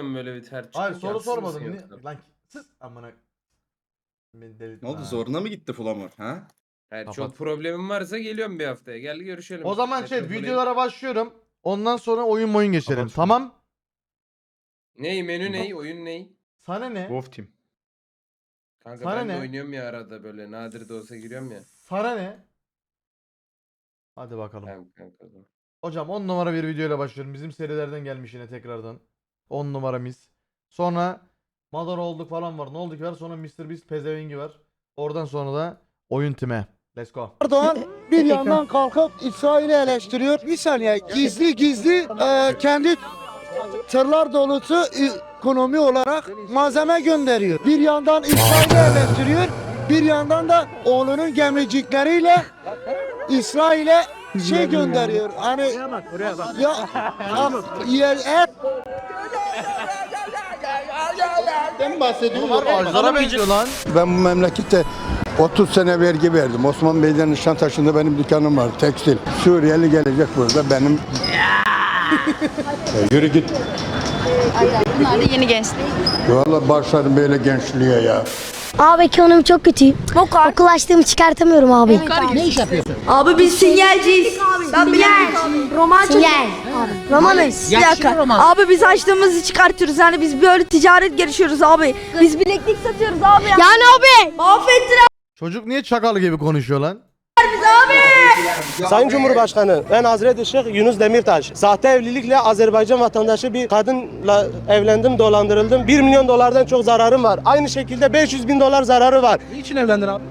istemem böyle bir ter. Hayır soru yoksa? Ni- Lan sus amına. Beni delirtme Ne oldu ha. zoruna mı gitti Flamur ha? Kapat. çok problemim varsa geliyorum bir haftaya. Gel görüşelim. O zaman şey Metropolis. videolara başlıyorum. Ondan sonra oyun oyun geçelim. Kapat şunu. Tamam. Ney menü ney oyun ney? Sana ne? Wolf Team. Kanka Sana ben de ne? oynuyorum ya arada böyle nadir de olsa giriyorum ya. Sana ne? Hadi bakalım. Tamam kanka. o zaman. Hocam 10 numara bir videoyla başlıyorum. Bizim serilerden gelmiş yine tekrardan. 10 numara mis. Sonra Madara olduk falan var. Ne oldu ki var? Sonra Mr. Beast pezevengi var. Oradan sonra da oyun time. Let's go. Erdoğan bir yandan kalkıp İsrail'i eleştiriyor. Bir saniye gizli gizli e, kendi tırlar dolusu ekonomi olarak malzeme gönderiyor. Bir yandan İsrail'i eleştiriyor. Bir yandan da oğlunun gemicikleriyle İsrail'e şey gönderiyor. Hani ya ah, yer et ben bahsediyorum. Ağaçlara benziyor lan. Ben bu memlekette 30 sene vergi verdim. Osman Bey'den Nişantaşı'nda benim dükkanım var. Tekstil. Suriyeli gelecek burada benim. Ya yürü git. Bunlar da yeni gençlik. Valla başlarım böyle gençliğe ya. Abi ekonomi çok kötü. Okul açtığımı çıkartamıyorum abi. Abi biz sinyalciyiz. Ben bilemem. Romancı. Sinyal. Romanız. Bir dakika. Abi biz açtığımızı çıkartıyoruz. Yani biz böyle ticaret gelişiyoruz abi. Biz bileklik satıyoruz abi. Ya. Yani abi. Mahvettiler Çocuk niye çakal gibi konuşuyor lan? Sayın Cumhurbaşkanı, ben Hazreti Şeyh Yunus Demirtaş. Sahte evlilikle Azerbaycan vatandaşı bir kadınla evlendim, dolandırıldım. 1 milyon dolardan çok zararım var. Aynı şekilde 500 bin dolar zararı var. Niçin evlendin abi?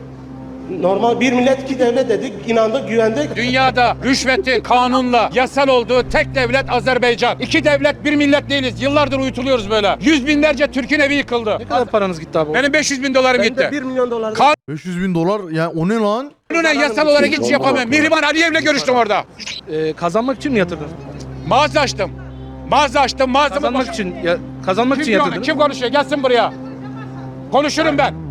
Normal bir millet iki devlet dedik, inandık, güvendik. Dünyada rüşvetin kanunla yasal olduğu tek devlet Azerbaycan. İki devlet bir millet değiliz. Yıllardır uyutuluyoruz böyle. Yüz binlerce Türk'ün evi yıkıldı. Ne kadar paranız gitti abi? Benim 500 bin dolarım Ben de gitti. 1 milyon dolar. Kan- 500 bin dolar ya o ne lan? Kanunen yasal olarak hiç şey yapamıyorum. Mihriban Aliyev'le görüştüm orada. Ee, kazanmak için mi yatırdın? Mağaza açtım. Mağaza açtım. Mağazamı Kazanmak boş- için ya, kazanmak için Kim, diyor onu? yatırdın. Kim konuşuyor? Gelsin buraya. Konuşurum ben.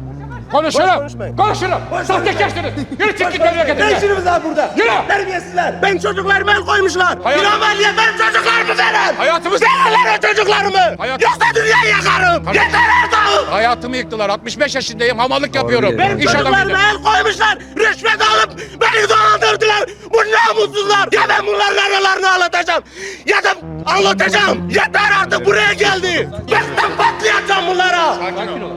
Konuşurum. konuşmayın. Konuşurum. Sahtekarsınız. Yürü çık git memleketine. Ne işiniz var burada? Yürü. Terbiyesizler. Ben çocuklarıma el koymuşlar. Hayat- Bir ameliyat benim çocuklarımı verin. Hayatımız... Verin o çocuklarımı. Hayat- Yoksa dünyayı yakarım. Tamam. Yeter Erdoğan. Hayatımı yıktılar. 65 yaşındayım. Hamallık yapıyorum. Benim İş adamıydım. çocuklarıma el koymuşlar. Rüşvet alıp beni dolandırdılar. Bu namussuzlar. Ya ben bunların aralarını anlatacağım. Ya da anlatacağım. Yeter artık buraya geldi. Ben patlayacağım bunlara. Sakin ol.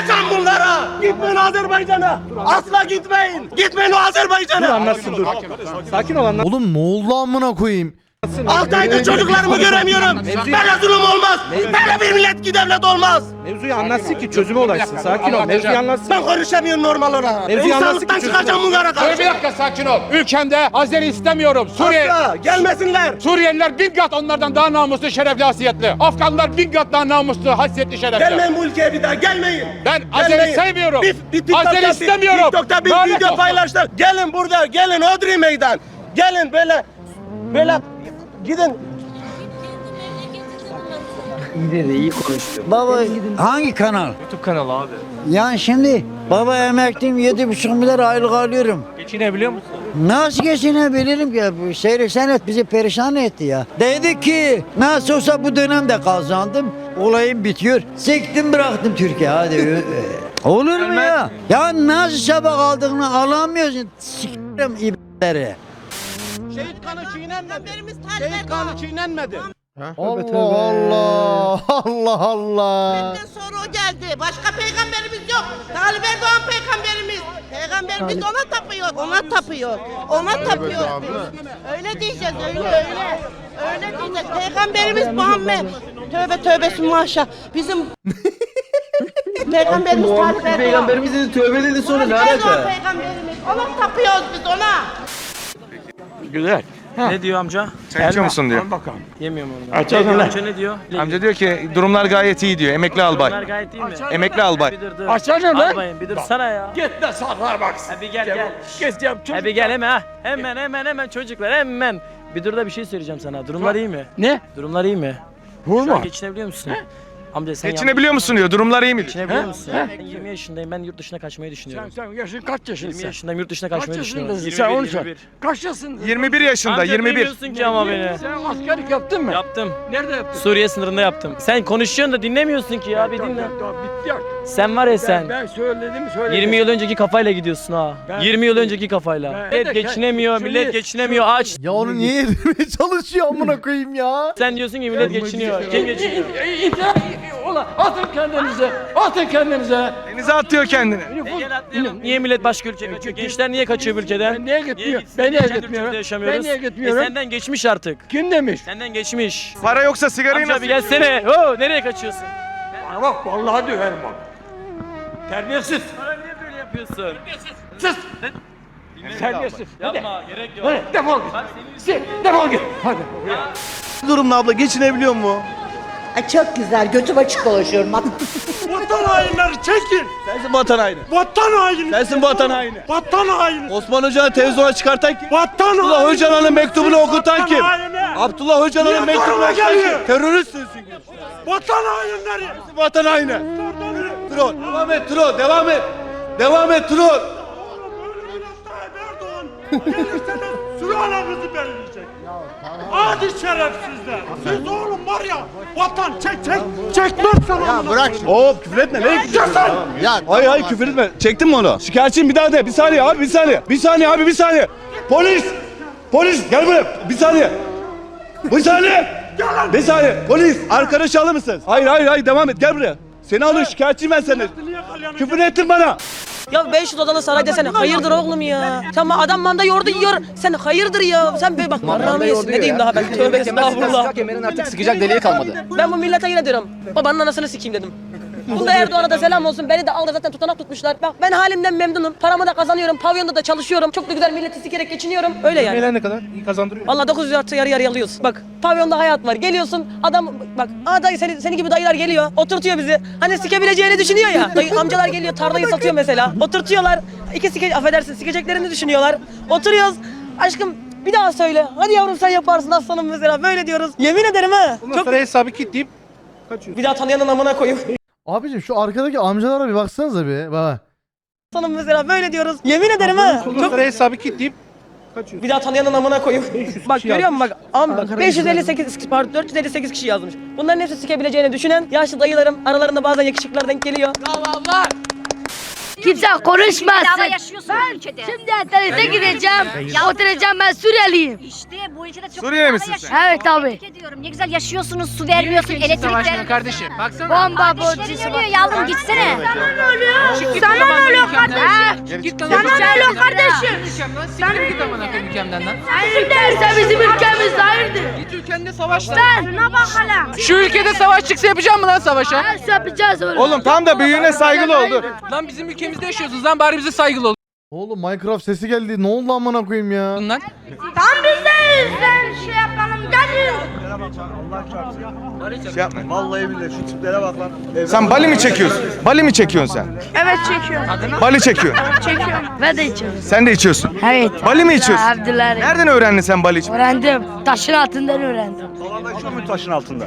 Patlayacağım bunlara. Gitmeyin Azerbaycan'a. Asla gitmeyin. Gitmeyin o Azerbaycan'a. Anlatsın dur. Sakin ol anlat. Oğlum ne oldu amına koyayım? Altı aydır çocuklarımı göremiyorum. Böyle zulüm olmaz. Böyle bir millet ki devlet olmaz. Mevzuyu anlatsın ki çözüme ulaşsın. Sakin ol. Mevzuyu anlatsın. Ben konuşamıyorum normal olarak. Mevzuyu anlatsın ki çıkacağım bunlara Dur karşı. bir dakika sakin ol. Ülkemde Azeri istemiyorum. Suriye, Asla gelmesinler. Suriyeliler bin kat onlardan daha namuslu, şerefli, hasiyetli. Afganlar bin kat daha namuslu, hasiyetli, şerefli. Gelmeyin bu ülkeye bir daha gelmeyin. Ben Azeri sevmiyorum. Azeri bir- istemiyorum. TikTok'ta bir video olsun. paylaştık. Gelin burada, gelin Odri meydan. Gelin böyle, böyle gidin. Baba hangi kanal? YouTube kanalı abi. Yani şimdi baba emekliyim yedi buçuk milyar aylık alıyorum. Geçinebiliyor musun? Nasıl geçinebilirim ki? Bu seyir senet bizi perişan etti ya. Dedi ki nasıl olsa bu dönemde kazandım. Olayım bitiyor. Sektim bıraktım Türkiye hadi. Olur mu ya? Ya nasıl sabah aldığını alamıyorsun. Sikerim ibneleri. Şehit kanı çiğnenmedi. Şehit kanı çiğnenmedi. Allah Allah. Allah Allah. sonra o geldi. Başka peygamberimiz yok. Talip Erdoğan peygamberimiz. Peygamberimiz ona tapıyor. Ona tapıyor. Ona tapıyor. Öyle diyeceğiz öyle öyle. Öyle diyeceğiz. Peygamberimiz Muhammed. Tövbe tövbe maşa. Bizim Peygamberimiz Talip Erdoğan. Peygamberimiz dedi tövbe dedi sonra ne alaka? Peygamberimiz. Ona tapıyoruz biz ona. Güzel. Ne diyor amca? Sen içiyor musun diyor. Yemiyorum onu. Ne diyor amca ne diyor? Amca diyor ki durumlar gayet iyi diyor. Emekli Bunlar albay. gayet iyi mi? Emekli albay. Bir dur dur. Açsana lan. Albayım bir dur sana ya. Git de saklar bak. Hadi gel gel. Gezeceğim Hadi gel hemen ha. Hemen hemen hemen çocuklar hemen. Bir dur da bir şey söyleyeceğim sana. Durumlar iyi mi? Ne? Durumlar iyi mi? Şu Vurma. an geçinebiliyor musun? Amca sen Geçinebiliyor musun diyor. Durumlar iyi mi? diyor. Geçinebiliyor musun? Ben 20 yaşındayım. Ben yurt dışına kaçmayı düşünüyorum. Sen yaşın kaç 20 yaşındasın? yaşındayım. Yurt dışına kaçmayı düşünüyorum. yaşındasın sen, 21, onu sor. 21. Kaç yaşındasın? 21 yaşında. Amca 21. duymuyorsun ki ama beni. Sen askerlik yaptın mı? Yaptım. Nerede yaptın? Suriye sınırında yaptım. Sen konuşuyorsun da dinlemiyorsun ki ya bir dinle. Bitti ya. Sen var ya sen. Ben, ben söyledim söyledim. 20 yıl önceki kafayla gidiyorsun ha. Ben- 20 yıl önceki kafayla. Ben- Millet geçinemiyor, Şimdi- millet geçinemiyor, aç. Ya onu niye yedirmeye çalışıyor amına koyayım ya? Sen diyorsun ki millet geçiniyor. Kim geçiniyor? İntihar ola atın kendinize. Atın kendinize. Denize atıyor kendini. Niye millet başka ülkeye kaçıyor? Gençler niye kaçıyor bu ülkeden? Ben niye gitmiyor? gitsin? Ben niye Kendi gitmiyorum? yaşamıyoruz. Ben niye gitmiyorum? E senden geçmiş artık. Kim demiş? Senden geçmiş. Para yoksa sigarayı Amca nasıl bir gelsene. Oo, nereye kaçıyorsun? Bana bak vallahi döverim bak. Terbiyesiz. Bana niye böyle yapıyorsun? Sus. Terbiyesiz. Hadi. Yapma, gerek yok. Hadi defol git. Sil, Defol git. Hadi. Durumda abla geçinebiliyor mu? Ay çok güzel. Götüm açık dolaşıyorum. Vatan hainleri çekin. Sensin vatan haini. Vatan haini. Sensin vatan haini. Vatan haini. Osman Hoca'nı televizyona çıkartan kim? Vatan haini. Abdullah Öcalan'ın mektubunu okutan kim? Abdullah Öcalan'ın mektubunu okutan kim? Terörist sensin. Vatan hainleri. Vatan haini. Troll. Devam et troll. Devam et. Devam et troll. Sülalemizi belirleyecek. Adi şerefsizler. Siz oğlum var ya vatan çek çek çekmezsen Ya bırak Hop küfür etme. Ne Ya hayır hayır küfür etme. Çektin mi onu? Şikayetçiyim bir daha de. Bir saniye abi bir saniye. Bir saniye abi bir saniye. Polis. Polis gel buraya. Bir saniye. Bir saniye. Bir saniye. Polis. Arkadaşı alır mısın? Hayır hayır hayır devam et gel buraya. Seni alıyor şikayetçiyim ben seni. Küfür ettin bana. Ya 500 odalı saray desene. Hayırdır oğlum ya? Tamam adam manda yoğurdu yiyor. Sen hayırdır ya? Sen be bak Allah'ım yesin. Ne diyeyim daha ben? Tövbe estağfurullah. Kemerin artık sıkacak deliği kalmadı. Ben bu millete yine diyorum. Babanın anasını sikeyim dedim. Bunda Erdoğan'a da selam olsun. Beni de aldı zaten tutanak tutmuşlar. Bak ben halimden memnunum. Paramı da kazanıyorum. Pavyonda da çalışıyorum. Çok da güzel milleti sikerek geçiniyorum. Öyle yani. ne kadar? İyi kazandırıyor. Valla 900 artı yarı yarı alıyoruz. Bak pavyonda hayat var. Geliyorsun adam bak aa dayı seni, seni gibi dayılar geliyor. Oturtuyor bizi. Hani sikebileceğini düşünüyor ya. Dayı, amcalar geliyor tarlayı satıyor mesela. Oturtuyorlar. İki sike affedersin sikeceklerini düşünüyorlar. Oturuyoruz. Aşkım bir daha söyle. Hadi yavrum sen yaparsın aslanım mesela. Böyle diyoruz. Yemin ederim ha. Çok... hesabı kilitleyip Bir daha tanıyanın amına koyayım. Abicim şu arkadaki amcalara bir baksanıza bir. Bak. Aslanım mesela böyle diyoruz. Yemin ederim ha. Çok... hesabı kilitleyip Bir daha tanıyanın amına koyayım. bak görüyor musun bak. Am bak 558 pardon 458 kişi yazmış. Bunların hepsi sikebileceğini düşünen yaşlı dayılarım aralarında bazen yakışıklılar denk geliyor. Kimse konuşmasın. Ben şimdi internete gideceğim. Oturacağım ben Suriyeliyim. İşte bu ülkede çok Suriyeli güzel misin sen? Evet abi. Tebrik ediyorum. Ne güzel yaşıyorsunuz, su vermiyorsun, elektrik vermiyorsun. kardeşim. Baksana. Bomba İşlerin borcusu ölüyor yavrum gitsene. Sana ne oluyor? Sana ne oluyor kardeşim? Git Sana ne oluyor kardeşim? Sen git amına koyayım ülkemden lan. Derse bizim ülkemiz hayırdır. Git ülkende savaş lan. Şuna bak hala. Şu ülkede savaş çıksa yapacağım mı lan savaşı? Nasıl yapacağız oğlum? Oğlum tam da büyüğüne saygılı oldu. Lan bizim ülkemizde yaşıyorsunuz lan bari bize saygılı olun Oğlum Minecraft sesi geldi. Ne oldu amına koyayım ya? lan. Tam bizdeyiz sen şey yapalım gelin. Şey yapma. Vallahi billahi şu tiplere bak lan. Sen Bali mi çekiyorsun? Bali mi çekiyorsun sen? Evet çekiyorum. Bali çekiyorsun. Çekiyorum. Ben de içiyorum. Sen de içiyorsun. Evet. Bali mi içiyorsun? Abdülharim. Nereden öğrendin sen Bali içmeyi? Öğrendim. Taşın altından öğrendim. Şu mu taşın altında?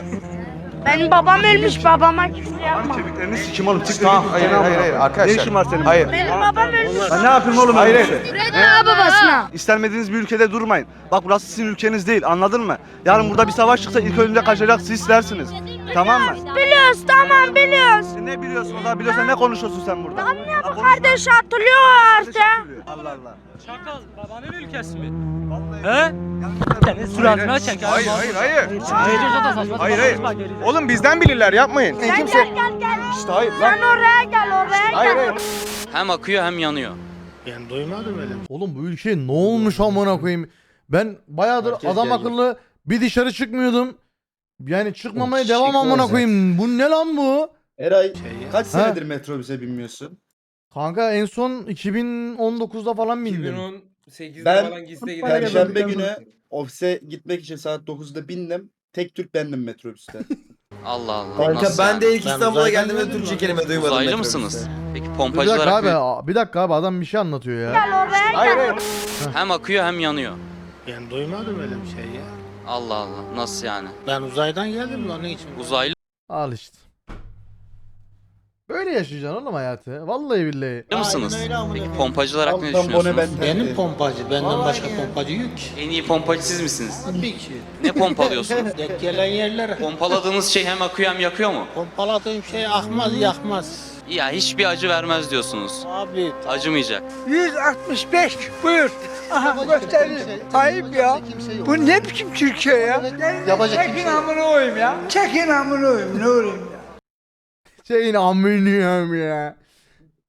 Benim babam ölmüş babama küfür yapma. Kemiklerini sikim oğlum. Çık Tamam hayır hayır hayır arkadaşlar. Ne işin var senin? Hayır. Benim babam ölmüş. Ben ne yapayım oğlum Hayır, hayır. şey? Üretme babasına. İstenmediğiniz bir ülkede durmayın. Bak burası sizin ülkeniz değil anladın mı? Yarın burada bir savaş çıksa ilk önünde kaçacak sizlersiniz. Tamam mı? Biliyoruz tamam biliyoruz. Sen ne biliyorsun o da biliyorsan ne konuşuyorsun sen burada? Tamam ya bu konuşma. kardeş hatırlıyor artık. Allah Allah. Çakal babanın ülkesi mi? Vallahi He? Kendi suratına çek. Hayır hayır hayır. Hayır hayır. Oğlum bizden bilirler yapmayın. Gel Kimse... gel gel gel. İşte hayır lan. Sen oraya gel oraya Hayır gel. hayır. Hem akıyor hem yanıyor. Oğlum bu ülkeye ne olmuş amına koyayım? Ben bayağıdır adam akıllı bir dışarı çıkmıyordum. Yani çıkmamaya devam amına koyayım. Bu ne lan bu? Eray kaç senedir metrobüse binmiyorsun? Kanka en son 2019'da falan bindim. 2018'de Ben falan gizli Perşembe gidelim. günü ofise gitmek için saat 9'da bindim. Tek Türk bendim metrobüste. Allah Allah. Kanka ben de ilk İstanbul'a geldiğimde Türkçe kelime duymadım Uzaylı mısınız? Peki Bir dakika abi, bir dakika abi adam bir şey anlatıyor ya. Gel oraya Hayır gel. hayır. hem akıyor hem yanıyor. Ben duymadım öyle bir şey ya. Allah Allah. Nasıl yani? Ben uzaydan geldim lan ne için? Uzaylı Al işte. Böyle yaşayacaksın oğlum hayatı. Vallahi billahi. Biliyor musunuz? Peki pompacılar hakkında ne düşünüyorsunuz? Benim pompacı, benden başka pompacı yok ki. En iyi pompacı siz misiniz? Tabii ki. Ne pompalıyorsunuz? Denk gelen yerlere Pompaladığınız şey hem akıyor hem yakıyor mu? pompaladığım şey akmaz yakmaz. Ya hiçbir acı vermez diyorsunuz. Abi Acımayacak. 165 buyur. Aha göstereyim. Ayıp ya. Bu ne biçim Türkiye ya? Yapacak Çekin amına koyayım ya. Çekin amına koyayım ne olayım. Şeyin amınıyım ya.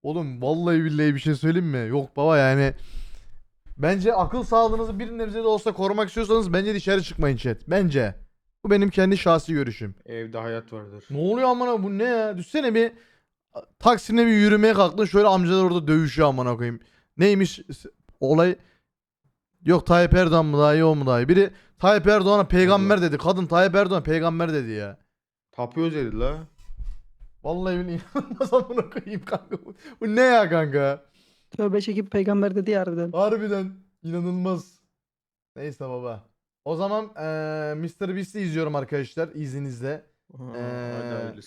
Oğlum vallahi billahi bir şey söyleyeyim mi? Yok baba yani. Bence akıl sağlığınızı bir nebze de olsa korumak istiyorsanız bence dışarı çıkmayın chat. Bence. Bu benim kendi şahsi görüşüm. Evde hayat vardır. Ne oluyor amına bu ne ya? Düşsene bir Taksim'de bir yürümeye kalktın şöyle amcalar orada dövüşüyor amına koyayım. Neymiş olay? Yok Tayyip Erdoğan mı daha iyi o mu daha iyi? Biri Tayyip Erdoğan'a peygamber dedi. Kadın Tayyip Erdoğan peygamber dedi ya. Tapıyoruz dedi la. Vallahi billahi inanılmaz amına koyayım kanka. Bu, ne ya kanka? Tövbe çekip peygamber dedi ya harbiden. Harbiden inanılmaz. Neyse baba. O zaman eee Mr. Beast'i izliyorum arkadaşlar izninizle. Eee,